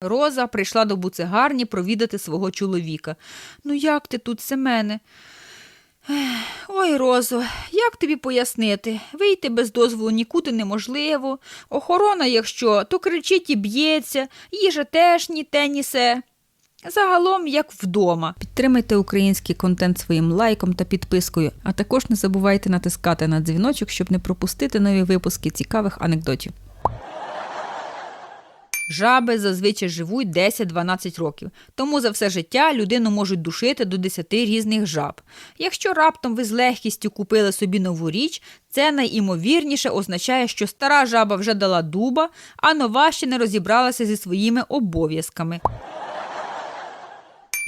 Роза прийшла до буцегарні провідати свого чоловіка. Ну, як ти тут, Семене? Ой, Розо, як тобі пояснити? Вийти без дозволу нікуди неможливо. Охорона, якщо, то кричить і б'ється, їжа теж ні те, ні се. Загалом, як вдома. Підтримайте український контент своїм лайком та підпискою, а також не забувайте натискати на дзвіночок, щоб не пропустити нові випуски цікавих анекдотів. Жаби зазвичай живуть 10-12 років, тому за все життя людину можуть душити до 10 різних жаб. Якщо раптом ви з легкістю купили собі нову річ, це найімовірніше означає, що стара жаба вже дала дуба, а нова ще не розібралася зі своїми обов'язками.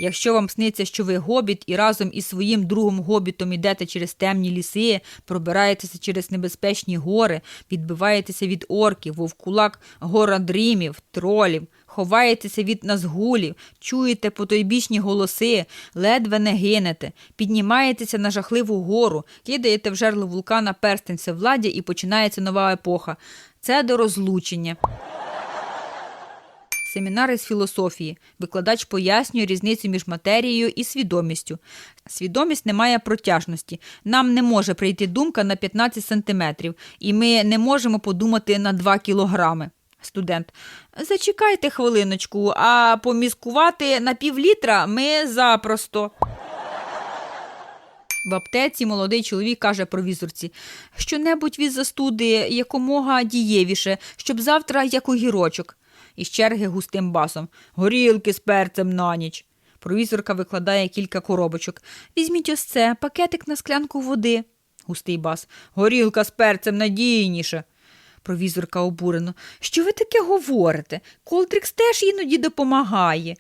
Якщо вам сниться, що ви гобіт і разом із своїм другом гобітом ідете через темні ліси, пробираєтеся через небезпечні гори, відбиваєтеся від орків, вовкулак, городрімів, тролів, ховаєтеся від назгулів, чуєте потойбічні голоси, ледве не гинете, піднімаєтеся на жахливу гору, кидаєте в жерло вулкана перстень всевладдя і починається нова епоха. Це до розлучення. Семінари з філософії. Викладач пояснює різницю між матерією і свідомістю. Свідомість не має протяжності. Нам не може прийти думка на 15 сантиметрів, і ми не можемо подумати на 2 кілограми. Студент. Зачекайте хвилиночку, а поміскувати на півлітра ми запросто. В аптеці молодий чоловік каже провізорці, що-небудь від застуди якомога дієвіше, щоб завтра як огірочок. Із черги густим басом. Горілки з перцем на ніч. Провізорка викладає кілька коробочок. Візьміть ось це, пакетик на склянку води. Густий бас. Горілка з перцем надійніше. Провізорка обурено. Що ви таке говорите? Колтрикс теж іноді допомагає.